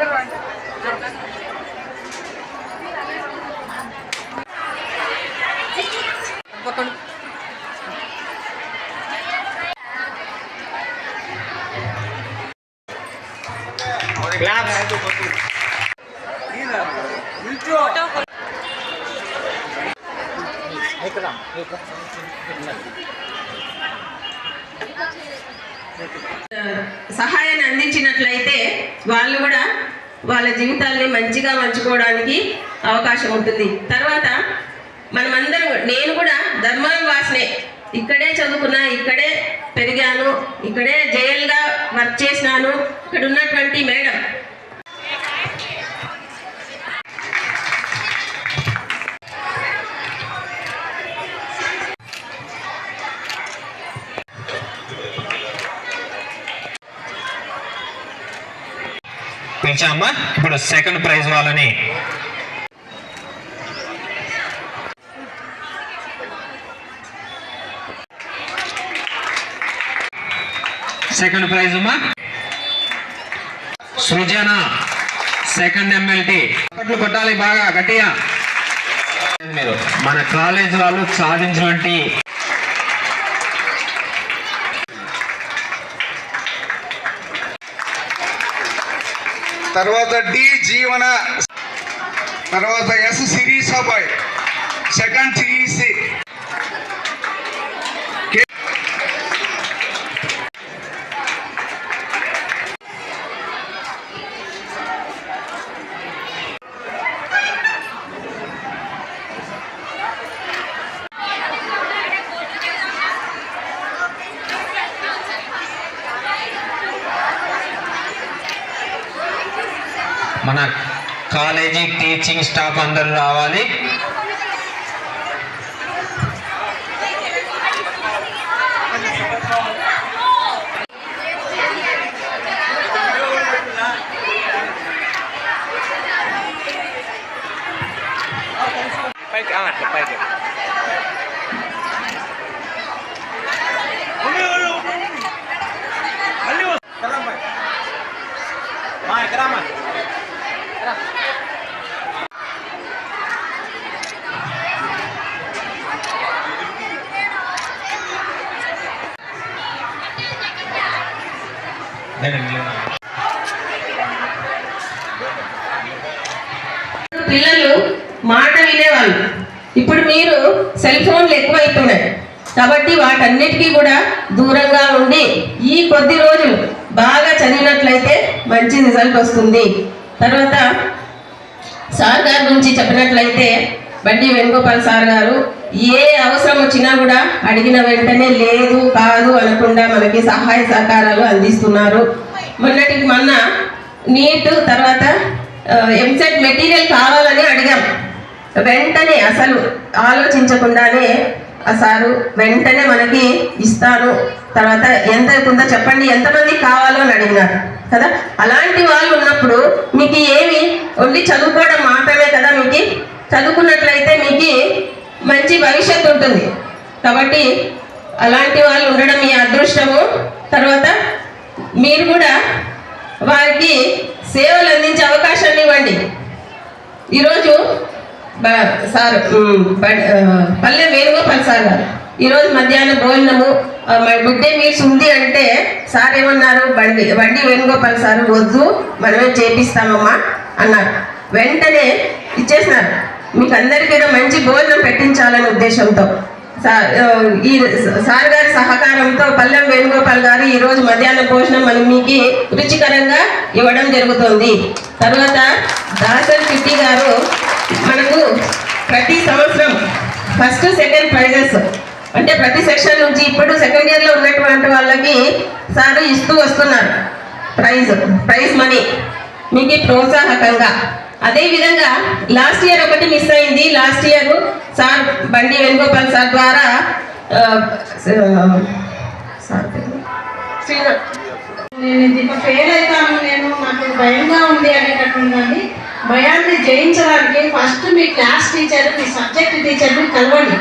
Good one. వాళ్ళు కూడా వాళ్ళ జీవితాల్ని మంచిగా మంచుకోవడానికి అవకాశం ఉంటుంది. తర్వాత మనమందరం నేను కూడా ధర్మవరం వాసనే ఇక్కడే చదువుకున్నా ఇక్కడే పెరిగాను ఇక్కడే జైలుగా వర్క్ చేసినాను ఇక్కడ ఉన్నటువంటి మేడం పిలిచామ్మా ఇప్పుడు సెకండ్ ప్రైజ్ వాళ్ళని. సెకండ్ ప్రైజ్ అమ్మా. సృజన సెకండ్ ఎమ్మెల్టీ అప్పట్లు కొట్టాలి బాగా గట్టిగా. మీరు మన కాలేజ్ వాళ్ళు సాధించినటువంటి తర్వాత డి జీవన తర్వాత ఎస్ సిరీస్ అబ్బాయి సెకండ్ సిరీస్. మన కాలేజీ టీచింగ్ స్టాఫ్ అందరూ రావాలి. పైకి పిల్లలు మాట వినేవాళ్ళు. ఇప్పుడు మీరు సెల్ ఫోన్లు ఎక్కువైపోయినాయి కాబట్టి వాటన్నిటికీ కూడా దూరంగా ఉండి ఈ కొద్ది రోజులు బాగా చదివినట్లయితే మంచి రిజల్ట్ వస్తుంది. తర్వాత సార్ గారి గురించి చెప్పినట్లయితే బండి వేణుగోపాల్ సార్ గారు ఏ అవసరం వచ్చినా కూడా అడిగిన వెంటనే లేదు కాదు అనకుండా మనకి సహాయ సహకారాలు అందిస్తున్నారు. మొన్నటికి మొన్న నీట్ తర్వాత ఎంసెట్ మెటీరియల్ కావాలని అడిగాం. వెంటనే అసలు ఆలోచించకుండానే ఆ సారు వెంటనే మనకి ఇస్తాను తర్వాత ఎంత అవుతుందో చెప్పండి. ఎంతమంది కావాలో అని అడిగినారు కదా? అలాంటి వాళ్ళు ఉన్నప్పుడు మీకు ఏమి ఓన్లీ చదువుకోవడం మాత్రమే కదా మీకు? చదువుకున్నట్లయితే మీకు మంచి భవిష్యత్తు ఉంటుంది. కాబట్టి అలాంటి వాళ్ళు ఉండడం మీ అదృష్టము. తర్వాత మీరు కూడా వారికి సేవలు అందించే అవకాశాన్ని ఇవ్వండి. ఈరోజు సార్ పల్లె వేణుగోపాల్ సార్ గారు. ఈరోజు మధ్యాహ్నం భోజనము మిడ్ డే మీల్స్ ఉంది అంటే సార్ ఏమన్నారు? బండి బండి వేణుగోపాల్ సార్ వద్దు మనమే చేపిస్తామమ్మా అన్నారు. వెంటనే ఇచ్చేసినారు. మీకు అందరికీ కూడా మంచి భోజనం పెట్టించాలనే ఉద్దేశంతో. ఈ సార్ గారి సహకారంతో పల్లెం వేణుగోపాల్ గారు ఈ రోజు మధ్యాహ్న భోజనం మనం మీకు రుచికరంగా ఇవ్వడం జరుగుతుంది. తర్వాత దాసరి చిట్టి గారు మనకు ప్రతి సంవత్సరం ఫస్ట్ సెకండ్ ప్రైజెస్ అంటే ప్రతి సెక్షన్ నుంచి ఇప్పుడు సెకండ్ ఇయర్లో ఉన్నటువంటి వాళ్ళకి సార్ ఇస్తూ వస్తున్నారు. ప్రైజ్ ప్రైజ్ మనీ మీకు ప్రోత్సాహకంగా. అదేవిధంగా లాస్ట్ ఇయర్ ఒకటి మిస్ అయింది. Last year sir Bandi Venugopal sir ద్వారా సార్ నేను ఫెయిల్ అవుతాను. నేను నాకు భయంగా ఉంది అనేటట్టుందండి భయాన్ని జయించడానికి ఫస్ట్ మీ క్లాస్ టీచర్ మీ సబ్జెక్ట్ టీచర్ని కలవండి.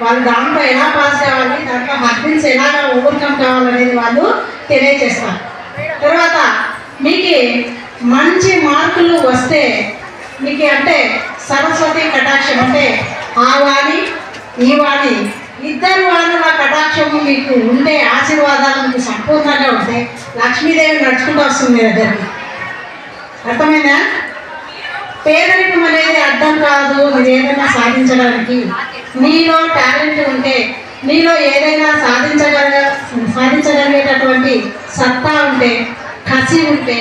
వాళ్ళు దాంట్లో ఎలా పాస్ కావాలి దాంట్లో హర్బిన్స్ ఎలాగా ఓవర్కమ్ కావాలనేది వాళ్ళు తెలియజేస్తారు. తర్వాత మీకు మంచి మార్కులు వస్తే మీకు అంటే సరస్వతి కటాక్షం అంటే ఆ వాణి ఈ వాణి ఇద్దరు వాళ్ళ కటాక్షము మీకు ఉండే ఆశీర్వాదాలు మీకు సంపూర్ణంగా ఉంటే లక్ష్మీదేవి నడుచుకుంటూ వస్తుంది మీ దగ్గరికి. అర్థమైందా? పేదరికం అనేది అర్థం కాదు మీరు ఏదైనా సాధించడానికి. నీలో టాలెంట్ ఉంటే నీలో ఏదైనా సాధించగల సాధించగలిగేటటువంటి సత్తా ఉంటే కసి ఉంటే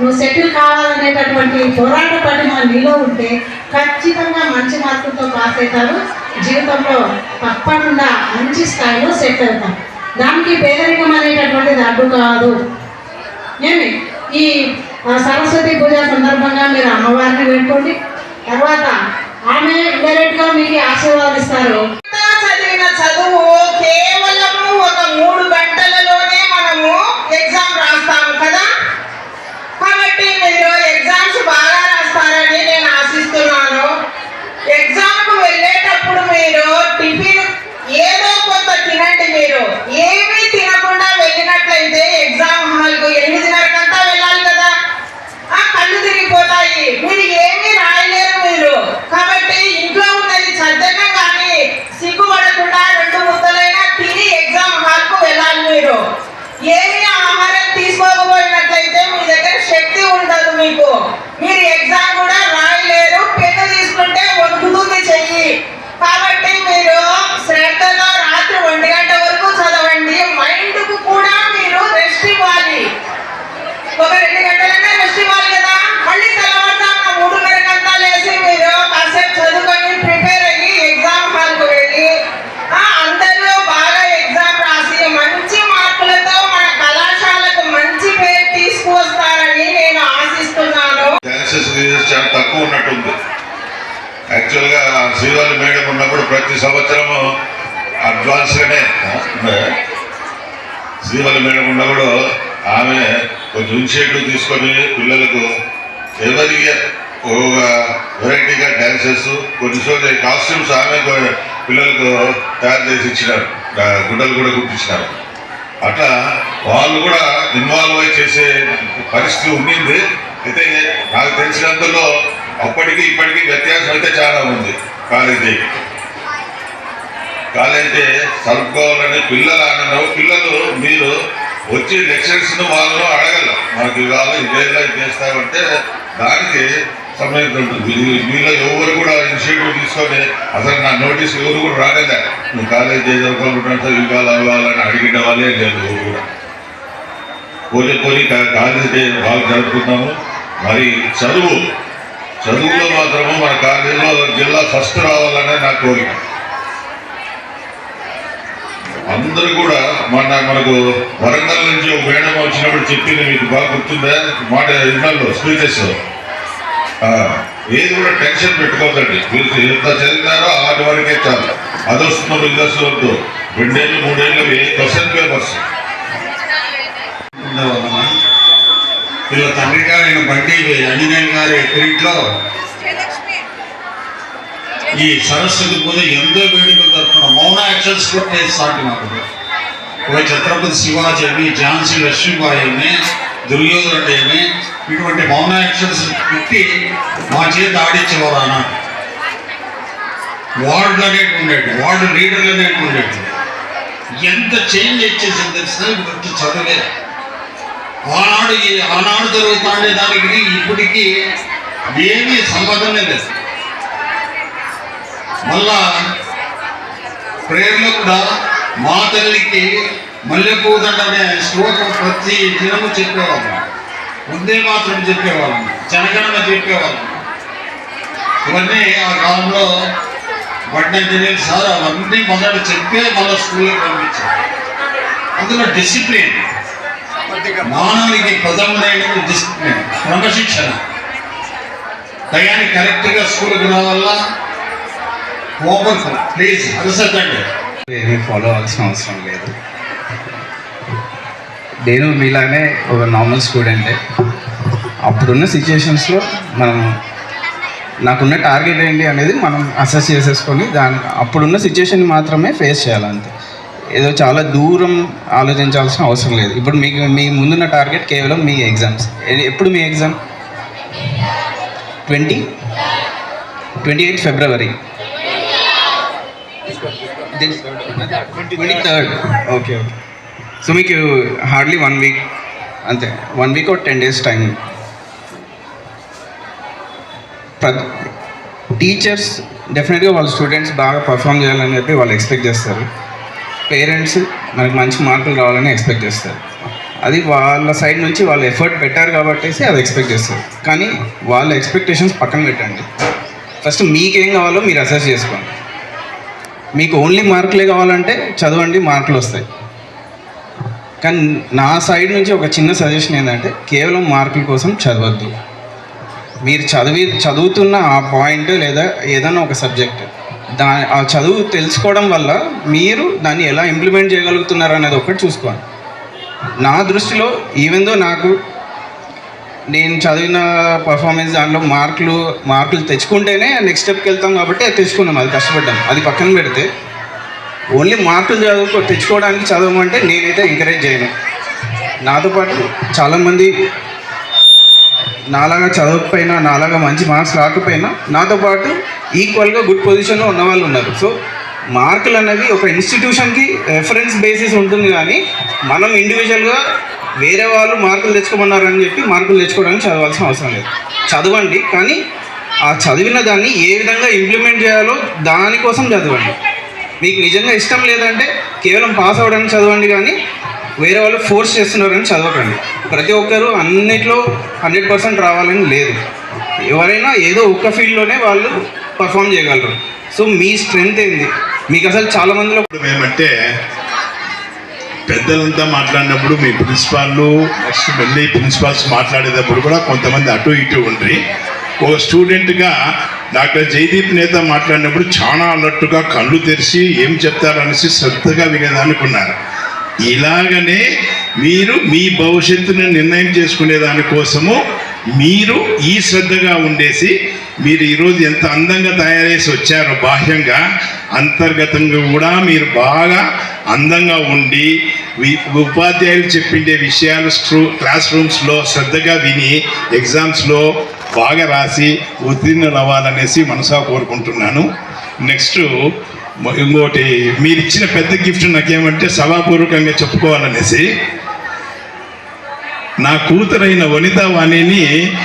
నువ్వు సెటిల్ కావాలనేటటువంటి పోరాట పటిమ నీలో ఉంటే ఖచ్చితంగా మంచి మార్కులతో పాస్ అవుతారు. జీవితంలో తప్పకుండా మంచి స్థాయిలో సెట్ అవుతారు. దానికి పేదరికం అనేటటువంటిది అడ్డు కాదు. ఏమి? ఈ సరస్వతి పూజ సందర్భంగా మీరు అమ్మవారిని వేడుకోండి. తర్వాత ఆమె ఇండైరెక్ట్గా మీకు ఆశీర్వాదిస్తారు. చదివిన చదువు కేవలం ఒక మూడు గంటలలోనే మనము ఎగ్జామ్ రాస్తాము కదా కాబట్టి మీరు ఎగ్జామ్స్ బాగా రాస్తారని నేను ఆశిస్తున్నాను ఎగ్జామ్కు వెళ్ళేటప్పుడు మీరు టిఫిన్ ఏదో కొంత తినండి మీరు ఏమీ తినకుండా వెళ్ళినట్లయితే ఎగ్జామ్ హాల్కు ఎనిమిదిన్నరకంతా వెళ్ళాలి కదా ఆ కళ్ళు తిరిగిపోతాయి మీరు ఏమీ రాయలేరు మీరు కాబట్టి ఇంట్లో ఉన్నది చద్దనం కానీ సిగ్గుపడకుండా రెండు ముద్దలైనా తిని ఎగ్జామ్ హాల్కు వెళ్ళాలి మీరు ఏమీ ఆహారం తీసుకోకపోయినట్లయితే మీ దగ్గర శక్తి ఉండదు మీకు మీరు ఎగ్జామ్ కూడా రాయలేరు పెన్ను తీసుకుంటే వణుకుతుంది చెయ్యి కాబట్టి మీరు శ్రద్ధగా రాత్రి ఒంటి గంట వరకు చదవండి మైండ్కు కూడా మీరు రెస్ట్ ఇవ్వాలి ఒక రెండు గంటలైనా రెస్ట్ ఇవ్వాలి కదా మళ్ళీ తెల్లవారుజామున మూడున్నరకంతా లేచి మీరు కాసేపు చదువుకొని ప్రిపేర్ అయ్యి ఎగ్జామ్ హాల్కు వెళ్ళి ఆ, అందరూ బాగా ఎగ్జామ్ రాసి మంచి మార్కులతో మన కళాశాలకు మంచి పేరు తీసుకువస్తారని నేను ఆశిస్తున్నాను డాన్సెస్ గిన్సెస్ చాలా తక్కువ ఉన్నట్టుంది యాక్చువల్గా శ్రీవారి మేడం ఉన్నప్పుడు ప్రతి సంవత్సరము అడ్వాన్స్గానే. శ్రీవారి మేడం ఉన్నప్పుడు ఆమె కొంచెం ఇనిషియేటివ్ తీసుకొని పిల్లలకు ఎవరికి ఒక వెరైటీగా డ్యాన్సెస్ కొన్ని చోట్ల కాస్ట్యూమ్స్ ఆమె పిల్లలకు తయారు చేసి ఇచ్చినారు. గుడ్డలు కూడా కుట్టించినారు. అట్లా వాళ్ళు కూడా ఇన్వాల్వ్ అయి చేసే పరిస్థితి ఉండింది. అయితే నాకు తెలిసినంతలో అప్పటికి ఇప్పటికి వ్యత్యాసం అయితే చాలా ఉంది కాలేజీ కాలేజీ చదువుకోవాలని పిల్లలు ఆనందం పిల్లలు మీరు వచ్చి లెక్చర్స్ వాళ్ళు అడగల మనకి కాదు ఇదేలా ఇది చేస్తామంటే దానికి సమయం ఉంటుంది వీ- ఎవరు కూడా ఇనిషియేటివ్ తీసుకొని అసలు నా నోటీస్ ఎవరు కూడా రాలేదా. నువ్వు కాలేజ్ చదువుకోవాలంటే ఇవి అవ్వాలని అడిగిన వాళ్ళే లేదు ఎవరు కూడా. పోనీ పోనీ కాలేజీ కాలేజ్ బాగా జరుపుకున్నాము మరి చదువు చదువులో మాత్రము మన కాలేజీలో జిల్లా ఫస్ట్ రావాలనే నా కోరిక. అందరూ కూడా మొన్న మనకు వరంగల్ నుంచి ఒక మేడం వచ్చినప్పుడు చెప్పింది మీకు బాగా గుర్తుందా? మాట ఇన్నాళ్ళు స్పీచెస్. ఏది కూడా టెన్షన్ పెట్టుకోదండి మీరు ఎంత చదివినారో ఆటి వరకే చాలు. అది వస్తున్నప్పుడు ఇది వస్తున్నట్టు రెండేళ్ళు మూడేళ్ళు క్వశ్చన్ పేపర్స్. వీళ్ళ తండ్రి గారైన బండి అంజనేయులు గారి ఇంట్లో ఈ సరస్వతి పూజ ఎంతో వేడుకలు జరుపుకున్నాం మౌన యాక్షన్స్ కూడా నేను మాకు ఒక ఛత్రపతి శివాజీ అని ఝాన్సీ లక్ష్మీబాయి అని దుర్యోధనుడు అని ఇటువంటి మౌన యాక్షన్స్ పెట్టి మా చేత ఆడించేవారు అన్నాడు వార్డు అనేది ఉండేది వార్డు లీడర్లు అనేది ఉండేది. ఎంత చేంజ్ ఇచ్చేసింది తెలిసిన వచ్చి చదివే ఆనాడు ఆనాడు జరుగుతాండే దానికి ఇప్పటికీ ఏమీ సంబంధమే లేదు. మళ్ళా ప్రేయర్లో కూడా మా తల్లికి మల్లెపూ దండనే శ్లోకం ప్రతి దినము చెప్పేవాళ్ళం. ముందే మాత్రం చెప్పేవాళ్ళం. జనగణన చెప్పేవాళ్ళం. ఇవన్నీ ఆ కాలంలో వడ్డంజనీలు సార్ అవన్నీ మొదట చెప్పే మళ్ళీ స్కూల్కి పంపించారు. అందులో డిసిప్లిన్. మానవునికి ప్రథమమైనది డిసిప్లిన్ క్రమశిక్షణ. టయానికి కరెక్ట్గా స్కూల్కి రావాలా? హోంవర్క్ ప్లీజ్ అలసద్దండి ఏమీ ఫాలో అవ్వాల్సిన అవసరం లేదు. నేను మీలానే ఒక నార్మల్ స్టూడెంటే అప్పుడున్న సిచ్యుయేషన్స్లో మనం నాకున్న టార్గెట్ ఏంటి అనేది మనం అసెస్ చేసేసుకొని దాని అప్పుడున్న సిచ్యుయేషన్ మాత్రమే ఫేస్ చేయాలంతే ఏదో చాలా దూరం ఆలోచించాల్సిన అవసరం లేదు. ఇప్పుడు మీకు మీ ముందున్న టార్గెట్ కేవలం మీ ఎగ్జామ్స్ ఎప్పుడు మీ exam twenty? Twenty eight February. Twenty third okay okay so మీకు హార్డ్లీ వన్ వీక్ అంతే వన్ వీక్ ఒక టెన్ డేస్ టైం టీచర్స్ డెఫినెట్గా వాళ్ళ స్టూడెంట్స్ బాగా పర్ఫామ్ చేయాలని చెప్పి వాళ్ళు ఎక్స్పెక్ట్ చేస్తారు. పేరెంట్స్ మనకి మంచి మార్కులు రావాలని ఎక్స్పెక్ట్ చేస్తారు. అది వాళ్ళ సైడ్ నుంచి వాళ్ళు ఎఫర్ట్ పెట్టారు కాబట్టి అది ఎక్స్పెక్ట్ చేస్తారు. కానీ వాళ్ళ ఎక్స్పెక్టేషన్స్ పక్కన పెట్టండి. ఫస్ట్ మీకేం కావాలో మీరు అసెస్ చేసుకోండి. మీకు ఓన్లీ మార్కులే కావాలంటే చదవండి మార్కులు వస్తాయి. కానీ నా సైడ్ నుంచి ఒక చిన్న సజెషన్ ఏంటంటే కేవలం మార్కుల కోసం చదవద్దు. మీరు చదివి చదువుతున్న ఆ పాయింట్ లేదా ఏదైనా ఒక సబ్జెక్ట్ దా ఆ చదువు తెలుసుకోవడం వల్ల మీరు దాన్ని ఎలా ఇంప్లిమెంట్ చేయగలుగుతున్నారు అనేది ఒకటి చూసుకోండి నా దృష్టిలో ఈవెందో నాకు నేను చదివిన పర్ఫార్మెన్స్ దాంట్లో మార్కులు మార్కులు తెచ్చుకుంటేనే నెక్స్ట్ స్టెప్కి వెళ్తాం కాబట్టి అది తెచ్చుకున్నాం. అది కష్టపడ్డాం. అది పక్కన పెడితే ఓన్లీ మార్కులు చదువుకో తెచ్చుకోవడానికి చదవమంటే నేనైతే ఎంకరేజ్ చేయను. నాతో పాటు చాలామంది నాలాగా చదవకపోయినా నాలాగా మంచి మార్క్స్ రాకపోయినా నాతో పాటు ఈక్వల్గా గుడ్ పొజిషన్లో ఉన్న వాళ్ళు ఉన్నారు. సో మార్కులు అనేది ఒక ఇన్స్టిట్యూషన్కి రెఫరెన్స్ బేసిస్ ఉంటుంది కానీ మనం ఇండివిజువల్గా వేరే వాళ్ళు మార్కులు తెచ్చుకోమన్నారని చెప్పి మార్కులు తెచ్చుకోవడానికి చదవాల్సిన అవసరం లేదు. చదవండి కానీ ఆ చదివిన దాన్ని ఏ విధంగా ఇంప్లిమెంట్ చేయాలో దానికోసం చదవండి. మీకు నిజంగా ఇష్టం లేదంటే కేవలం పాస్ అవ్వడానికి చదవండి కానీ వేరే వాళ్ళు ఫోర్స్ చేస్తున్నారని చదవకండి. ప్రతి ఒక్కరూ అన్నిట్లో హండ్రెడ్ పర్సెంట్ రావాలని లేదు. ఎవరైనా ఏదో ఒక్క ఫీల్డ్లోనే వాళ్ళు పర్ఫామ్ చేయగలరు. సో మీ స్ట్రెంగ్త్ ఏంది? మీకు అసలు చాలా మందిలో ఇప్పుడు ఏమంటే పెద్దలంతా మాట్లాడినప్పుడు మీ ప్రిన్సిపాల్లు నెక్స్ట్ మళ్ళీ ప్రిన్సిపాల్స్ మాట్లాడేటప్పుడు కూడా కొంతమంది అటు ఇటు ఉండ్రి. ఒక స్టూడెంట్గా డాక్టర్ జయదీప్ నేత మాట్లాడినప్పుడు చాలా అలర్ట్గా కళ్ళు తెరిచి ఏం చెప్తారనేసి శ్రద్ధగా వినేదానుకున్నారు. ఇలాగనే మీరు మీ భవిష్యత్తును నిర్ణయం చేసుకునే దానికోసము మీరు ఈ శ్రద్ధగా ఉండేసి మీరు ఈరోజు ఎంత అందంగా తయారేసి వచ్చారో బాహ్యంగా అంతర్గతంగా కూడా మీరు బాగా అందంగా ఉండి ఉపాధ్యాయులు చెప్పిండే విషయాలు స్ట్రూ క్లాస్ రూమ్స్లో శ్రద్ధగా విని ఎగ్జామ్స్లో బాగా రాసి ఉత్తీర్ణులు అవ్వాలనేసి మనసా కోరుకుంటున్నాను. నెక్స్ట్ ఇంకోటి మీరు ఇచ్చిన పెద్ద గిఫ్ట్ నాకేమంటే సభాపూర్వకంగా చెప్పుకోవాలనేసి నా కూతురైన వనితా వాణిని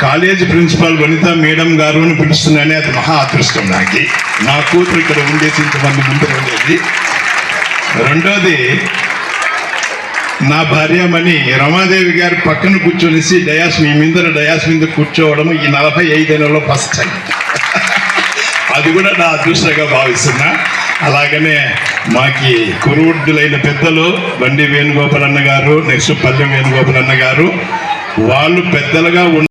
కాలేజ్ ప్రిన్సిపాల్ వనిత మేడం గారు అని పిలుస్తున్నానే అది మహా అదృష్టం నాకు. నా కూతురు ఇక్కడ ఉండేసి ఇంతమంది ముందర ఉండేది. రెండోది నా భార్యమణి రమాదేవి గారి పక్కన కూర్చొనేసి డయాస్ మీ మీద డయాస్ మీద కూర్చోవడం ఈ నలభై ఐదేళ్ళలో ఫస్ట్ టైం. అది కూడా నా అదృష్టంగా భావిస్తున్నా. అలాగనే మాకి కురువుడ్డులైన పెద్దలు బండి వేణుగోపాలన్న గారు నెక్స్ట్ పల్లె వేణుగోపాలన్న గారు వాళ్ళు పెద్దలుగా ఉన్న